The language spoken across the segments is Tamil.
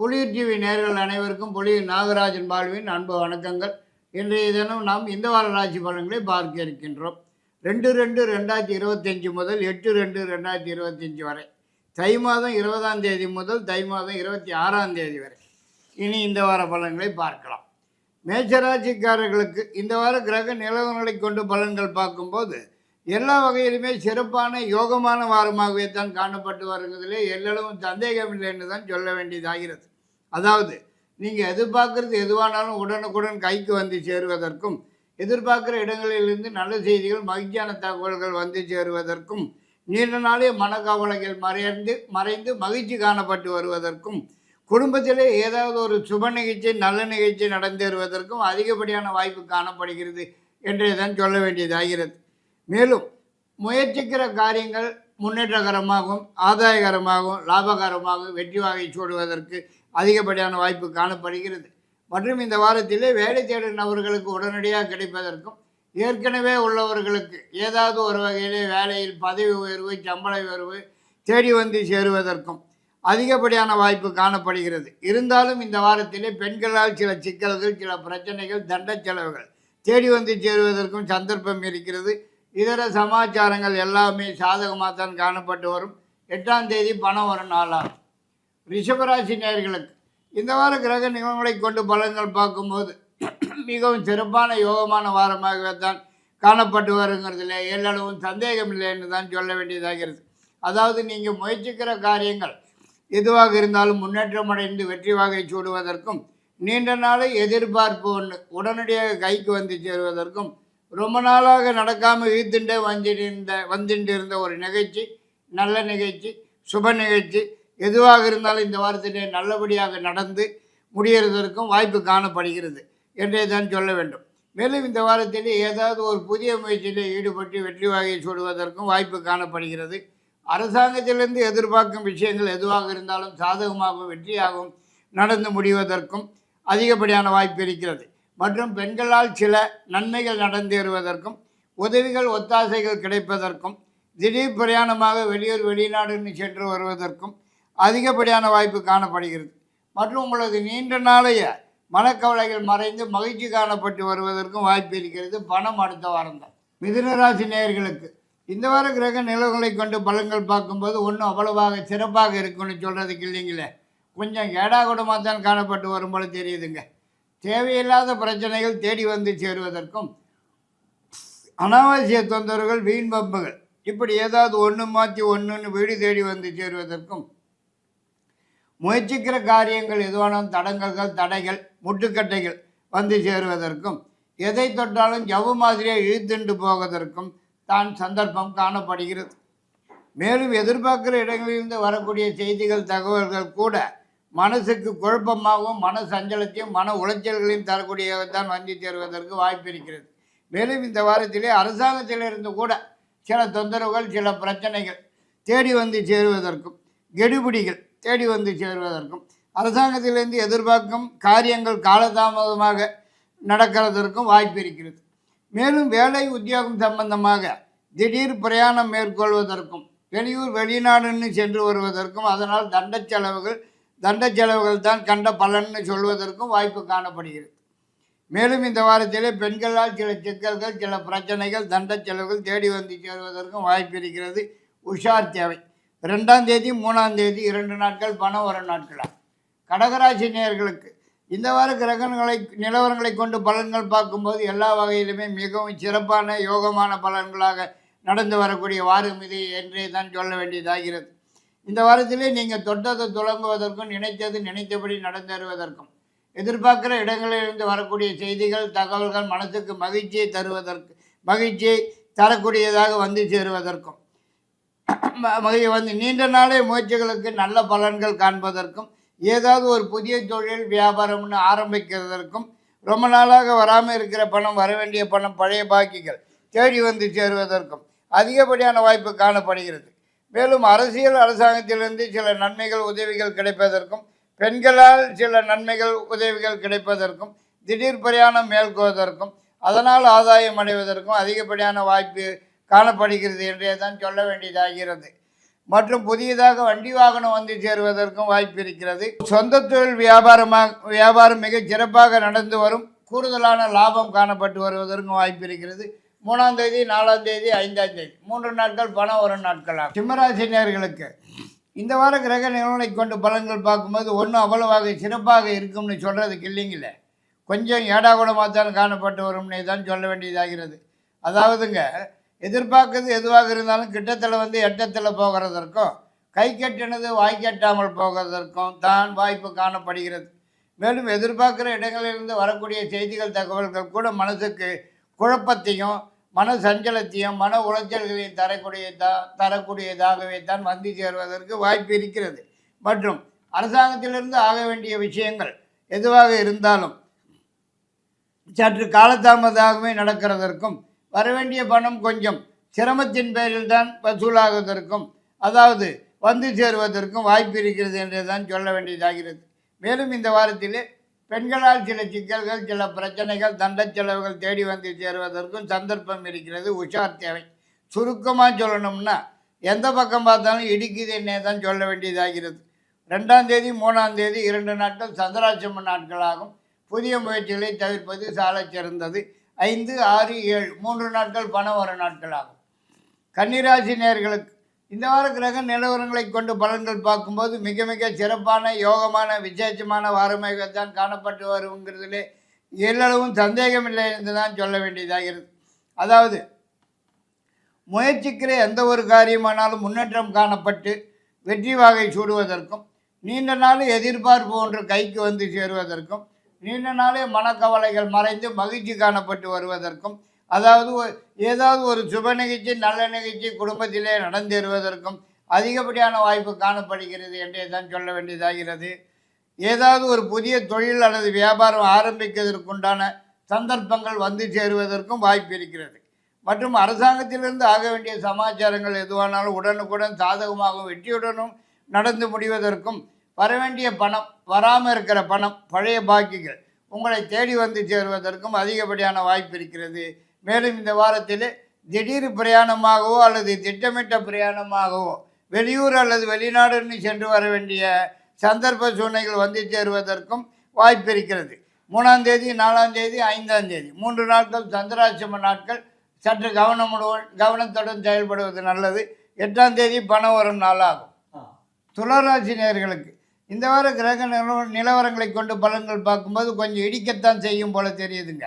புலியூர் டிவி நேர்கள் அனைவருக்கும் புலியூர் நாகராஜன் பால்வின் அன்பு வணக்கங்கள். இன்றைய தினம் நாம் இந்த வார ராசி பலன்களை பார்க்க இருக்கின்றோம். ரெண்டு ரெண்டு ரெண்டாயிரத்தி இருபத்தஞ்சி முதல் எட்டு ரெண்டு ரெண்டாயிரத்தி இருபத்தஞ்சி வரை. தை மாதம் இருபதாம் தேதி முதல் தை மாதம் இருபத்தி ஆறாம் தேதி வரை. இனி இந்த வார பலன்களை பார்க்கலாம். மேச்சராசிக்காரர்களுக்கு இந்த வார கிரக நிலவரங்களை கொண்டு பலன்கள் பார்க்கும்போது எல்லா வகையிலுமே சிறப்பான யோகமான வாரமாகவே தான் காணப்பட்டு வருகிறதுலே எல்லளவும் சந்தேகம் என்று தான் சொல்ல வேண்டியதாகிறது. அதாவது நீங்கள் எதிர்பார்க்கறது எதுவானாலும் உடனுக்குடன் கைக்கு வந்து சேருவதற்கும் எதிர்பார்க்குற இடங்களிலிருந்து நல்ல செய்திகள் மகிழ்ச்சியான தகவல்கள் வந்து சேருவதற்கும் நீண்ட நாளே மனக்கவலைகள் மறைந்து மறைந்து மகிழ்ச்சி காணப்பட்டு வருவதற்கும் குடும்பத்திலே ஏதாவது ஒரு சுப நிகழ்ச்சி நல்ல நிகழ்ச்சி நடந்தேறுவதற்கும் அதிகப்படியான வாய்ப்பு காணப்படுகிறது என்றே தான் சொல்ல வேண்டியதாகிறது. மேலும் முயற்சிக்கிற காரியங்கள் முன்னேற்றகரமாகவும் ஆதாயகரமாகவும் லாபகரமாகவும் வெற்றி வாகை சூடுவதற்கு அதிகப்படியான வாய்ப்பு காணப்படுகிறது. மற்றும் இந்த வாரத்திலே வேலை தேடும் நபர்களுக்கு உடனடியாக கிடைப்பதற்கும் ஏற்கனவே உள்ளவர்களுக்கு ஏதாவது ஒரு வகையிலே வேலையில் பதவி உயர்வு சம்பள உயர்வு தேடி வந்து சேருவதற்கும் அதிகப்படியான வாய்ப்பு காணப்படுகிறது. இருந்தாலும் இந்த வாரத்திலே பெண்களால் சில சிக்கல்கள் சில பிரச்சனைகள் தண்ட செலவுகள் தேடி வந்து சேருவதற்கும் சந்தர்ப்பம் இருக்கிறது. இதர சமாச்சாரங்கள் எல்லாமே சாதகமாக தான் காணப்பட்டு வரும். எட்டாம் தேதி பணம் வரும் நாளாகும். ரிஷபராசி நேர்களுக்கு இந்த வார கிரக நிகழ்வுகளை கொண்டு பலன்கள் பார்க்கும்போது மிகவும் சிறப்பான யோகமான வாரமாகவே தான் காணப்பட்டு வருங்கிறதுல எல்லளவும் சந்தேகம் இல்லை என்று தான் சொல்ல வேண்டியதாகிறது அதாவது நீங்கள் முயற்சிக்கிற காரியங்கள் எதுவாக இருந்தாலும் முன்னேற்றம் அடைந்து வெற்றி வாகை சூடுவதற்கும் நீண்ட நாளை எதிர்பார்ப்பு ஒன்று உடனடியாக கைக்கு வந்து சேருவதற்கும் ரொம்ப நாளாக நடக்காமல் இழுத்துண்டே வந்துட்டு வந்துட்டு இருந்த ஒரு நிகழ்ச்சி நல்ல நிகழ்ச்சி சுப நிகழ்ச்சி. எதுவாக இருந்தாலும் இந்த வாரத்திலே நல்லபடியாக நடந்து முடிகிறதற்கும் வாய்ப்பு காணப்படுகிறது என்றே தான் சொல்ல வேண்டும். மேலும் இந்த வாரத்திலே ஏதாவது ஒரு புதிய முயற்சியில் ஈடுபட்டு வெற்றி வாகையை சூடுவதற்கும் வாய்ப்பு காணப்படுகிறது. அரசாங்கத்திலிருந்து எதிர்பார்க்கும் விஷயங்கள் எதுவாக இருந்தாலும் சாதகமாகவும் வெற்றியாகவும் நடந்து முடிவதற்கும் அதிகப்படியான வாய்ப்பு இருக்கிறது. மற்றும் பெண்களால் சில நன்மைகள் நடந்தேறுவதற்கும் உதவிகள் ஒத்தாசைகள் கிடைப்பதற்கும் திடீர் பிரயாணமாக வெளியூர் வெளிநாடுன்னு சென்று வருவதற்கும் அதிகப்படியான வாய்ப்பு காணப்படுகிறது. மற்றும் உங்களது நீண்ட நாளைய மனக்கவலைகள் மறைந்து மகிழ்ச்சி காணப்பட்டு வருவதற்கும் வாய்ப்பு இருக்கிறது. பணம் அடுத்த வாரம் தான். மிதுனராசி நேயர்களுக்கு இந்த வார கிரக நிலவுகளை கொண்டு பலன்கள் பார்க்கும்போது ஒன்றும் அவ்வளவாக சிறப்பாக இருக்குன்னு சொல்கிறதுக்கு இல்லைங்களே. கொஞ்சம் ஏடாகுடமாக தான் காணப்பட்டு வரும் போல தெரியுதுங்க. தேவையில்லாத பிரச்சனைகள் தேடி வந்து சேருவதற்கும் அனாவசிய தொந்தரவுகள் வீண் பம்புகள் இப்படி ஏதாவது ஒன்று மாற்றி ஒன்றுன்னு வீடு தேடி வந்து சேருவதற்கும் முயற்சிக்கிற காரியங்கள் எதுவான தடங்கல்கள் தடைகள் முட்டுக்கட்டைகள் வந்து சேருவதற்கும் எதை தொட்டாலும் ஜவு மாதிரியே இழுத்துண்டு போவதற்கும் தான் சந்தர்ப்பம் காணப்படுகிறது. மேலும் எதிர்பார்க்கிற இடங்களிலிருந்து வரக்கூடிய செய்திகள் தகவல்கள் கூட மனசுக்கு குழப்பமாகவும் மன சஞ்சலத்தையும் மன உளைச்சல்களையும் தரக்கூடியதான் வந்து சேருவதற்கு வாய்ப்பு இருக்கிறது. மேலும் இந்த வாரத்திலே அரசாங்கத்திலிருந்து கூட சில தொந்தரவுகள் சில பிரச்சனைகள் தேடி வந்து சேருவதற்கும் கெடுபிடிகள் தேடி வந்து சேருவதற்கும் அரசாங்கத்திலிருந்து எதிர்பார்க்கும் காரியங்கள் காலதாமதமாக நடக்கிறதற்கும் வாய்ப்பு இருக்கிறது. மேலும் வேலை உத்தியோகம் சம்பந்தமாக திடீர் பிரயாணம் மேற்கொள்வதற்கும் வெளியூர் வெளிநாடுன்னு சென்று வருவதற்கும் அதனால் தண்ட செலவுகள் தண்ட செலவுகள் தான் கண்ட பலன்னு சொல்வதற்கும் வாய்ப்பு காணப்படுகிறது. மேலும் இந்த வாரத்திலே பெண்களால் சில சிக்கல்கள் சில பிரச்சனைகள் தண்ட செலவுகள் தேடி வந்து சேருவதற்கும் வாய்ப்பு இருக்கிறது. உஷார் தேவை. ரெண்டாம் தேதி மூணாம் தேதி இரண்டு நாட்கள் பணம் வரும் நாட்களாக கடகராசி நேர்களுக்கு இந்த வார கிரகங்களை நிலவரங்களை கொண்டு பலன்கள் பார்க்கும்போது எல்லா வகையிலுமே மிகவும் சிறப்பான யோகமான பலன்களாக நடந்து வரக்கூடிய வாரம் இது என்றே தான் சொல்ல வேண்டியதாகிறது. இந்த வாரத்திலே நீங்கள் தொட்டதை தொடங்குவதற்கும் நினைத்தது நினைத்தபடி நடந்தேறுவதற்கும் எதிர்பார்க்கிற இடங்களிலிருந்து வரக்கூடிய செய்திகள் தகவல்கள் மனசுக்கு மகிழ்ச்சியை தருவதற்கு மகிழ்ச்சியை தரக்கூடியதாக வந்து சேருவதற்கும் மகிழ் வந்து நீண்ட நாளே முயற்சிகளுக்கு நல்ல பலன்கள் காண்பதற்கும் ஏதாவது ஒரு புதிய தொழில் வியாபாரம்னு ஆரம்பிக்கிறதற்கும் ரொம்ப நாளாக வராமல் இருக்கிற பணம் வர வேண்டிய பணம் பழைய பாக்கிகள் தேடி வந்து சேருவதற்கும் அதிகப்படியான வாய்ப்பு காணப்படுகிறது. மேலும் அரசியல் அரசாங்கத்திலிருந்து சில நன்மைகள் உதவிகள் கிடைப்பதற்கும் பெண்களால் சில நன்மைகள் உதவிகள் கிடைப்பதற்கும் திடீர் பிரயாணம் மேற்கொள்வதற்கும் அதனால் ஆதாயம் அடைவதற்கும் அதிகப்படியான வாய்ப்பு காணப்படுகிறது என்றே தான் சொல்ல வேண்டியதாகிறது. மற்றும் புதியதாக வண்டி வாகனம் வந்து சேருவதற்கும் வாய்ப்பு இருக்கிறது. சொந்த தொழில் வியாபாரமாக வியாபாரம் மிகச் சிறப்பாக நடந்து வரும் கூடுதலான லாபம் காணப்பட்டு வருவதற்கும் வாய்ப்பு இருக்கிறது. மூணாம் தேதி நாலாம் தேதி ஐந்தாம் தேதி. மூன்று நாட்கள் பணம் வரும் நாட்களாகும் சிம்மராசினியர்களுக்கு இந்த வார கிரக நிலவனை கொண்டு பலன்கள் பார்க்கும்போது ஒன்றும் அவ்வளவாக சிறப்பாக இருக்கும்னு சொல்கிறதுக்கு இல்லைங்களே. கொஞ்சம் ஏடாகுடமாக தான் காணப்பட்டு வரும்னே தான் சொல்ல வேண்டியதாகிறது. அதாவதுங்க எதிர்பார்க்கறது எதுவாக இருந்தாலும் கிட்டத்தில் வந்து எட்டத்தில் போகிறதற்கும் கை கட்டினது வாய் கட்டாமல் போகிறதற்கும் தான் வாய்ப்பு காணப்படுகிறது. மேலும் எதிர்பார்க்குற இடங்களிலிருந்து வரக்கூடிய செய்திகள் தகவல்கள் கூட மனதுக்கு குழப்பத்தையும் மன சஞ்சலத்தையும் மன உளைச்சல்களையும் தரக்கூடியதா தரக்கூடியதாகவே தான் வந்து சேருவதற்கு வாய்ப்பு இருக்கிறது. மற்றும் அரசாங்கத்திலிருந்து ஆக வேண்டிய விஷயங்கள் எதுவாக இருந்தாலும் சற்று காலதாமதமாகவே நடக்கிறதற்கும் வரவேண்டிய பணம் கொஞ்சம் சிரமத்தின் பேரில் தான் வசூலாகுவதற்கும் அதாவது வந்து சேருவதற்கும் வாய்ப்பு இருக்கிறது என்று தான் சொல்ல வேண்டியதாகிறது. மேலும் இந்த வாரத்திலே பெண்களால் சில சிக்கல்கள் சில பிரச்சனைகள் தண்ட செலவுகள் தேடி வந்து சேருவதற்கும் சந்தர்ப்பம் இருக்கிறது. உஷார் தேவை. சுருக்கமாக சொல்லணும்னா எந்த பக்கம் பார்த்தாலும் இடிக்குது என்னே தான் சொல்ல வேண்டியதாகிறது. ரெண்டாம் தேதி மூணாம் தேதி இரண்டு நாட்கள் சந்திராட்சம நாட்களாகும். புதிய முயற்சிகளை தவிர்ப்பது சாலச் சிறந்தது. ஐந்து ஆறு ஏழு மூன்று நாட்கள் பணம் வர நாட்களாகும். கன்னிராசி நேர்களுக்கு இந்த வார கிரக நிலவரங்களை கொண்டு பலன்கள் பார்க்கும்போது மிக மிக சிறப்பான யோகமான விசேஷமான வாரமாகத்தான் காணப்பட்டு வருங்கிறதுலே எல்லளவும் சந்தேகமில்லை என்று தான் சொல்ல வேண்டியதாகிறது அதாவது முயற்சிக்கிற எந்த ஒரு காரியமானாலும் முன்னேற்றம் காணப்பட்டு வெற்றி வாகை சூடுவதற்கும் நீண்ட நாள் எதிர்பார்ப்பு ஒன்று கைக்கு வந்து சேருவதற்கும் நீண்ட நாளே மனக்கவலைகள் மறைந்து மகிழ்ச்சி காணப்பட்டு வருவதற்கும் அதாவது ஏதாவது ஒரு சுப நிகழ்ச்சி நல்ல நிகழ்ச்சி குடும்பத்திலே நடந்தேறுவதற்கும் அதிகப்படியான வாய்ப்பு காணப்படுகிறது என்றே தான் சொல்ல வேண்டியதாகிறது. ஏதாவது ஒரு புதிய தொழில் அல்லது வியாபாரம் ஆரம்பிக்கிறதுக்குண்டான சந்தர்ப்பங்கள் வந்து சேருவதற்கும் வாய்ப்பு இருக்கிறது. மற்றும் அரசாங்கத்திலிருந்து ஆக வேண்டிய சமாச்சாரங்கள் எதுவானாலும் உடனுக்குடன் சாதகமாகவும் வெற்றியுடனும் நடந்து முடிவதற்கும் வரவேண்டிய பணம் வராமல் இருக்கிற பணம் பழைய பாக்கிகள் உங்களை தேடி வந்து சேருவதற்கும் அதிகப்படியான வாய்ப்பு இருக்கிறது. மேலும் இந்த வாரத்தில் திடீர் பிரயாணமாகவோ அல்லது திட்டமிட்ட பிரயாணமாகவோ வெளியூர் அல்லது வெளிநாடுன்னு சென்று வர வேண்டிய சந்தர்ப்ப சூழ்நிலைகள் வந்து சேருவதற்கும் வாய்ப்பு இருக்கிறது. மூணாம் தேதி நாலாம் தேதி ஐந்தாம் தேதி. மூன்று நாட்கள் சந்திராட்சம நாட்கள். சற்று கவனமுடன் கவனத்துடன் செயல்படுவது நல்லது. எட்டாம் தேதி பணம் வரும் நாளாகும். துளாராசி நேயர்களுக்கு இந்த வார கிரக நிலவ நிலவரங்களை கொண்டு பலன்கள் பார்க்கும்போது கொஞ்சம் இடிக்கத்தான் செய்யும் போல தெரியுதுங்க.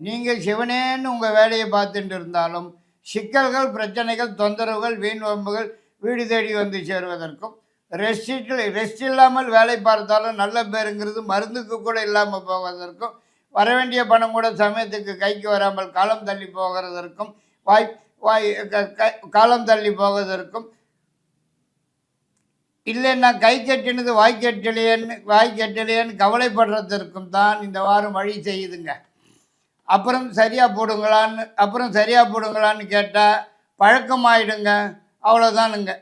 நீங்கள் சிவனேன்னு உங்கள் வேலையை பார்த்துட்டு இருந்தாலும் சிக்கல்கள் பிரச்சனைகள் தொந்தரவுகள் வீண் வம்புகள் வீடு தேடி வந்து சேருவதற்கும் ரெஸ்ட் ரெஸ்ட் இல்லாமல் வேலை பார்த்தாலும் நல்ல பேருங்கிறது மருந்துக்கு கூட இல்லாமல் போவதற்கும் வர வேண்டிய பணம் கூட சமயத்துக்கு கைக்கு வராமல் காலம் தள்ளி போகிறதற்கும் வாய் வாய் காலம் தள்ளி போவதற்கும் இல்லைன்னா கை கட்டினது வாய் கட்டலையேன்னு வாய் கட்டலையேன்னு கவலைப்படுறதற்கும் தான் இந்த வாரம் வழி செய்யுதுங்க. அப்புறம் சரியாக போடுங்களான்னு அப்புறம் சரியாக போடுங்களான்னு கேட்டால் பழக்கமாயிடுங்க. அவ்வளோதானுங்க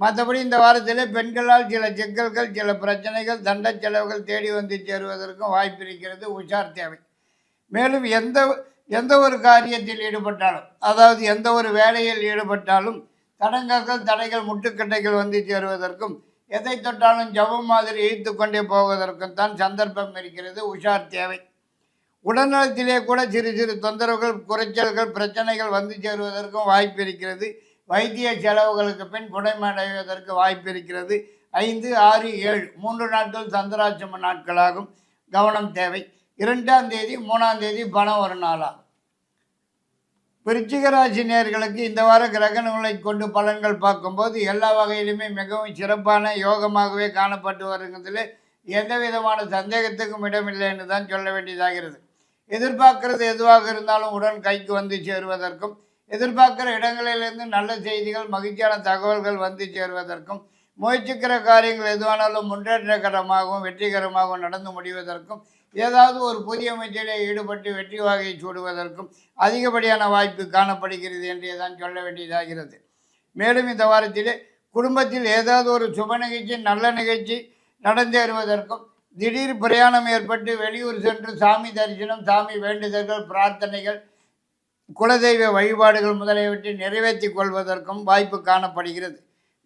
மற்றபடி இந்த வாரத்தில் பெண்களால் சில சிக்கல்கள் சில பிரச்சனைகள் தண்ட செலவுகள் தேடி வந்து சேருவதற்கும் வாய்ப்பு இருக்கிறது. உஷார் தேவை. மேலும் எந்த எந்த ஒரு காரியத்தில் ஈடுபட்டாலும் அதாவது எந்த ஒரு வேலையில் ஈடுபட்டாலும் தடங்கல்கள் தடைகள் முட்டுக்கட்டைகள் வந்து சேருவதற்கும் எதை தொட்டாலும் ஜபம் மாதிரி இழுத்து கொண்டே போவதற்கும் தான் சந்தர்ப்பம் இருக்கிறது. உஷார் தேவை. உடல்நலத்திலே கூட சிறு சிறு தொந்தரவுகள் குறைச்சல்கள் பிரச்சனைகள் வந்து சேருவதற்கும் வாய்ப்பு இருக்கிறது. வைத்திய செலவுகளுக்கு பின் குணமடைவதற்கு வாய்ப்பு இருக்கிறது. ஐந்து ஆறு ஏழு மூன்று நாட்கள் சந்திராட்சம நாட்களாகும். கவனம் தேவை. இரண்டாம் தேதி மூணாம் தேதி பணம் ஒரு நாளாகும். விருச்சிக ராசி இந்த வார கிரகணங்களை கொண்டு பலன்கள் பார்க்கும்போது எல்லா வகையிலுமே மிகவும் சிறப்பான யோகமாகவே காணப்பட்டு வருகிறதுல எந்த விதமான சந்தேகத்துக்கும் இடமில்லைன்னு தான் சொல்ல வேண்டியதாகிறது எதிர்பார்க்கிறது எதுவாக இருந்தாலும் உடன் கைக்கு வந்து சேருவதற்கும் எதிர்பார்க்கிற இடங்களிலிருந்து நல்ல செய்திகள் மகிழ்ச்சியான தகவல்கள் வந்து சேருவதற்கும் முயற்சிக்கிற காரியங்கள் எதுவானாலும் முன்னேற்றகரமாகவும் வெற்றிகரமாகவும் நடந்து முடிவதற்கும் ஏதாவது ஒரு புதிய முயற்சியிலே ஈடுபட்டு வெற்றி வகையை சூடுவதற்கும் அதிகப்படியான வாய்ப்பு காணப்படுகிறது என்றே தான் சொல்ல வேண்டியதாகிறது. மேலும் இந்த வாரத்திலே குடும்பத்தில் ஏதாவது ஒரு சுப நிகழ்ச்சி நல்ல நிகழ்ச்சி நடந்தேறுவதற்கும் திடீர் பிரயாணம் ஏற்பட்டு வெளியூர் சென்று சாமி தரிசனம் சாமி வேண்டுதல்கள் பிரார்த்தனைகள் குலதெய்வ வழிபாடுகள் முதலியவற்றை நிறைவேற்றி கொள்வதற்கும் வாய்ப்பு காணப்படுகிறது.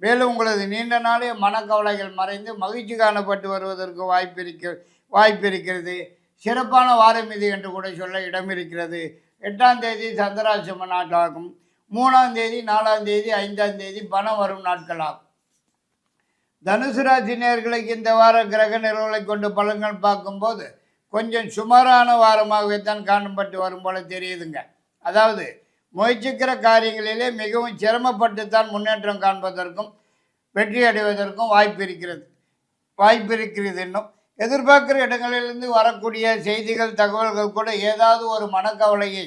மேலும் உங்களது நீண்ட நாளே மனக்கவலைகள் மறைந்து மகிழ்ச்சி காணப்பட்டு வருவதற்கு வாய்ப்பு இருக்க வாய்ப்பு இருக்கிறது. சிறப்பான வாரம் இது என்று கூட சொல்ல இடம் இருக்கிறது. எட்டாம் தேதி சந்திராசிரம நாட்களாகும் மூணாம் தேதி நாலாம் தேதி ஐந்தாம் தேதி பணம் வரும் நாட்களாகும். தனுசு ராசி நேர்களுக்கு இந்த வார கிரக நிறுவலை கொண்டு பலன்கள் பார்க்கும்போது கொஞ்சம் சுமாரான வாரமாகவே தான் காணப்பட்டு வரும் போல தெரியுதுங்க. அதாவது முயற்சிக்கிற காரியங்களிலே மிகவும் சிரமப்பட்டு தான் முன்னேற்றம் காண்பதற்கும் வெற்றி அடைவதற்கும் வாய்ப்பு இருக்கிறது. வாய்ப்பு இருக்கிறது இன்னும். எதிர்பார்க்கிற இடங்களிலிருந்து வரக்கூடிய செய்திகள் தகவல்கள் கூட ஏதாவது ஒரு மனக்கவலையை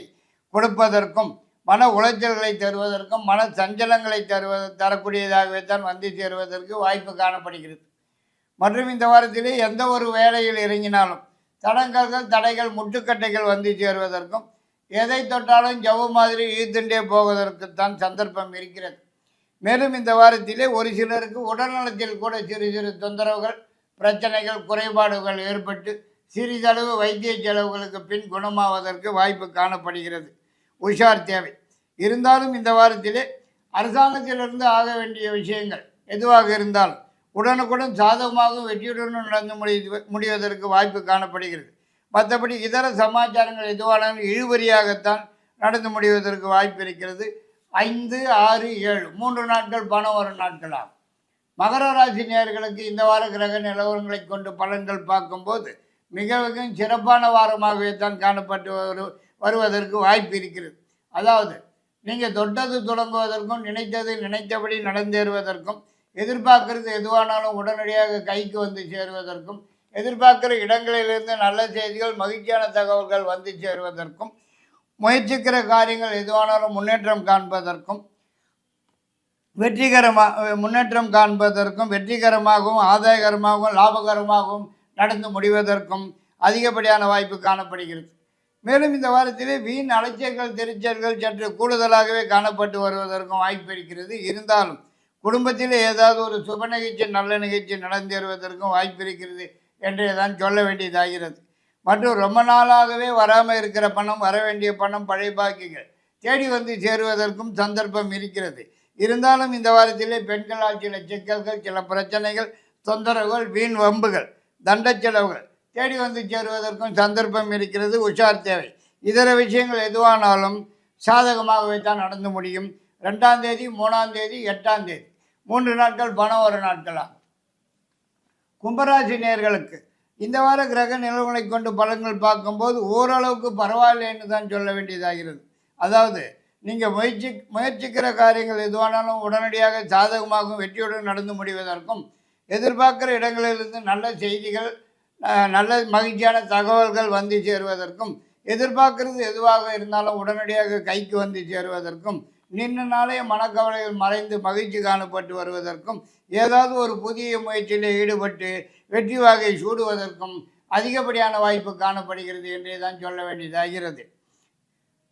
கொடுப்பதற்கும் மன உளைச்சல்களை தருவதற்கும் மன சஞ்சலங்களை தருவது தரக்கூடியதாகவே தான் வந்து சேருவதற்கு வாய்ப்பு காணப்படுகிறது. மற்றும் இந்த வாரத்திலே எந்த ஒரு வேலையில் இறங்கினாலும் தடங்கல்கள் தடைகள் முட்டுக்கட்டைகள் வந்து சேருவதற்கும் எதை தொட்டாலும் ஜவ்வு மாதிரி ஈர்த்துண்டே போவதற்குத்தான் சந்தர்ப்பம் இருக்கிறது. மேலும் இந்த வாரத்திலே ஒரு சிலருக்கு உடல்நலத்தில் கூட சிறு சிறு தொந்தரவுகள் பிரச்சனைகள் குறைபாடுகள் ஏற்பட்டு சிறிதளவு வைத்திய செலவுகளுக்கு பின் குணமாவதற்கு வாய்ப்பு காணப்படுகிறது. உஷார் தேவை. இருந்தாலும் இந்த வாரத்திலே அரசாங்கத்திலிருந்து ஆக வேண்டிய விஷயங்கள் எதுவாக இருந்தாலும் உடனுக்குடன் சாதகமாகவும் வெற்றியுடனும் நடந்து முடி முடிவதற்கு வாய்ப்பு காணப்படுகிறது. மற்றபடி இதர சமாச்சாரங்கள் எதுவானாலும் இழுபறியாகத்தான் நடந்து முடிவதற்கு வாய்ப்பு இருக்கிறது. ஐந்து ஆறு ஏழு மூன்று நாட்கள் பணம் வரும் நாட்களாகும். மகர ராசி நேர்களுக்கு இந்த வார கிரக நிலவரங்களை கொண்டு பலன்கள் பார்க்கும்போது மிக மிகவும் சிறப்பான வாரமாகவே தான் காணப்பட்டு வருவதற்கு வாய்ப்பு இருக்கிறது. அதாவது நீங்கள் தொட்டது தொடங்குவதற்கும் நினைத்தது நினைத்தபடி நடந்தேறுவதற்கும் எதிர்பார்க்கறது எதுவானாலும் உடனடியாக கைக்கு வந்து சேருவதற்கும் எதிர்பார்க்கிற இடங்களிலிருந்து நல்ல செய்திகள் மகிழ்ச்சியான தகவல்கள் வந்து சேருவதற்கும் முயற்சிக்கிற காரியங்கள் எதுவானாலும் முன்னேற்றம் காண்பதற்கும் வெற்றிகரமாக முன்னேற்றம் காண்பதற்கும் வெற்றிகரமாகவும் ஆதாயகரமாகவும் லாபகரமாகவும் நடந்து முடிவதற்கும் அதிகப்படியான வாய்ப்பு காணப்படுகிறது. மேலும் இந்த வாரத்திலே வீண் அலைச்சல்கள் திருச்சல்கள் சற்று கூடுதலாகவே காணப்பட்டு வருவதற்கும் வாய்ப்பு இருக்கிறது. இருந்தாலும் குடும்பத்தில் ஏதாவது ஒரு சுப நிகழ்ச்சி நல்ல நிகழ்ச்சி நடந்தேறுவதற்கும் வாய்ப்பு இருக்கிறது என்றே தான் சொல்ல வேண்டியதாகிறது. மற்றும் ரொம்ப நாளாகவே வராமல் இருக்கிற பணம் வர வேண்டிய பணம் பழைய பாக்கிகள் தேடி வந்து சேருவதற்கும் சந்தர்ப்பம் இருக்கிறது. இருந்தாலும் இந்த வாரத்திலே பெண்களால் சில சிக்கல்கள் சில பிரச்சனைகள் தொந்தரவுகள் வீண் வம்புகள் தண்ட செலவுகள் தேடி வந்து சேருவதற்கும் சந்தர்ப்பம் இருக்கிறது. உஷார் தேவை. இதர விஷயங்கள் எதுவானாலும் சாதகமாகவே தான் நடந்து முடியும். ரெண்டாம் தேதி மூணாம் தேதி எட்டாம் தேதி. மூன்று நாட்கள் பணம் ஒரு நாட்களாகும் கும்பராசி நேர்களுக்கு இந்த வார கிரக நிலவுகளை கொண்டு பலன்கள் பார்க்கும்போது ஓரளவுக்கு பரவாயில்லைன்னு தான் சொல்ல வேண்டியதாகிறது. அதாவது நீங்கள் முயற்சி முயற்சிக்கிற காரியங்கள் எதுவானாலும் உடனடியாக சாதகமாகவும் வெற்றியுடன் நடந்து முடிவதற்கும் எதிர்பார்க்குற இடங்களிலிருந்து நல்ல செய்திகள் நல்ல மகிழ்ச்சியான தகவல்கள் வந்து சேருவதற்கும் எதிர்பார்க்கிறது எதுவாக இருந்தாலும் உடனடியாக கைக்கு வந்து சேருவதற்கும் நின்று நாளே மனக்கவலைகள் மறைந்து மகிழ்ச்சி காணப்பட்டு வருவதற்கும் ஏதாவது ஒரு புதிய முயற்சியில் ஈடுபட்டு வெற்றி வாகை சூடுவதற்கும் அதிகப்படியான வாய்ப்பு காணப்படுகிறது என்றே தான் சொல்ல வேண்டியதாகிறது.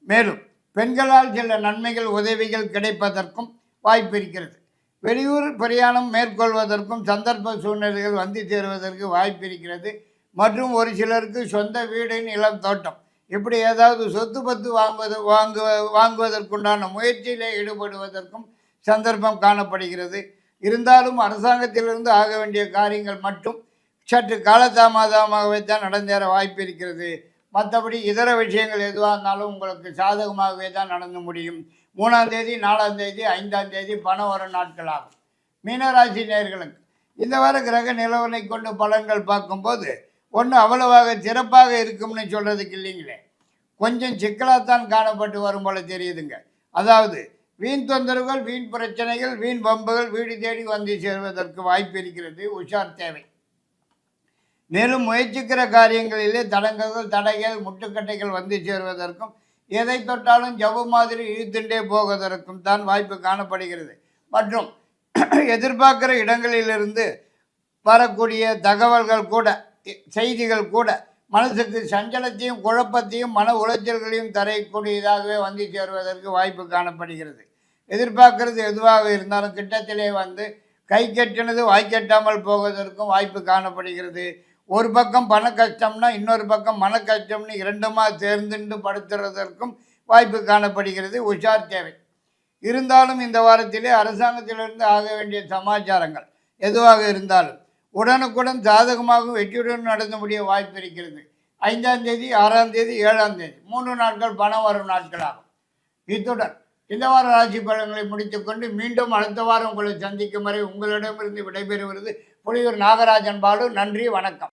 மேலும் பெண்களால் சில நன்மைகள் உதவிகள் கிடைப்பதற்கும் வாய்ப்பு இருக்கிறது. வெளியூர் பிரயாணம் மேற்கொள்வதற்கும் சந்தர்ப்ப சூழ்நிலைகள் வந்து சேருவதற்கு வாய்ப்பு இருக்கிறது மற்றும் ஒரு சிலருக்கு சொந்த வீடு நிலம் தோட்டம். இப்படி ஏதாவது சொத்து பத்து வாங்குவது வாங்குவ வாங்குவதற்குண்டான முயற்சியிலே ஈடுபடுவதற்கும் சந்தர்ப்பம் காணப்படுகிறது. இருந்தாலும் அரசாங்கத்திலிருந்து ஆக வேண்டிய காரியங்கள் மட்டும் சற்று காலதாமதமாகவே தான் நடந்தேற வாய்ப்பு இருக்கிறது மற்றபடி இதர விஷயங்கள் எதுவாக இருந்தாலும் உங்களுக்கு சாதகமாகவே தான் நடந்து முடியும். மூணாம் தேதி நாலாம் தேதி ஐந்தாம் தேதி பணம் வரும் நாட்களாகும். மீனராசி நேர்களுக்கு இந்த வார கிரக நிலவனை கொண்டு பலன்கள் பார்க்கும்போது ஒன்று அவ்வளவாக சிறப்பாக இருக்கும்னு சொல்கிறதுக்கு இல்லைங்களே. கொஞ்சம் சிக்கலாகத்தான் காணப்பட்டு வரும் போல தெரியுதுங்க. அதாவது வீண் தொந்தரவுகள் வீண் பிரச்சனைகள் வீண் பம்புகள் வீடு தேடி வந்து சேர்வதற்கு வாய்ப்பு இருக்கிறது உஷார் தேவை. மேலும் முயற்சிக்கிற காரியங்களிலே தடங்கல்கள் தடைகள் முட்டுக்கட்டைகள் வந்து சேருவதற்கும் எதை தொட்டாலும் ஜவு மாதிரி இழுத்துண்டே போவதற்கும் தான் வாய்ப்பு காணப்படுகிறது. மற்றும் எதிர்பார்க்கிற இடங்களிலிருந்து வரக்கூடிய தகவல்கள் கூட செய்திகள் கூட மனசுக்கு சஞ்சலத்தையும் குழப்பத்தையும் மன உளைச்சல்களையும் தரக்கூடியதாகவே வந்து சேருவதற்கு வாய்ப்பு காணப்படுகிறது. எதிர்பார்க்கறது எதுவாக இருந்தாலும் திட்டத்திலே வந்து கை கட்டினது வாய் கட்டாமல் போவதற்கும் வாய்ப்பு காணப்படுகிறது. ஒரு பக்கம் பண கஷ்டம்னா இன்னொரு பக்கம் மன கஷ்டம்னு இரண்டுமாக சேர்ந்துண்டு படுத்துறதற்கும் வாய்ப்பு காணப்படுகிறது. உஷார் தேவை. இருந்தாலும் இந்த வாரத்திலே அரசாங்கத்திலிருந்து ஆக வேண்டிய சமாச்சாரங்கள் எதுவாக இருந்தாலும் உடனுக்குடன் சாதகமாகவும் வெற்றியுடன் நடந்து முடிய வாய்ப்பு இருக்கிறது. ஐந்தாம் தேதி ஆறாம் தேதி ஏழாம் தேதி மூன்று நாட்கள் பணம் வரும் நாட்களாகும். இத்துடன் இந்த வார ராசி பலன்களை முடித்துக்கொண்டு மீண்டும் அடுத்த வாரம் உங்களை சந்திக்கும் வரை உங்களிடமிருந்து விடைபெறுவது புலியூர் நாகராஜன் பாலு. நன்றி வணக்கம்.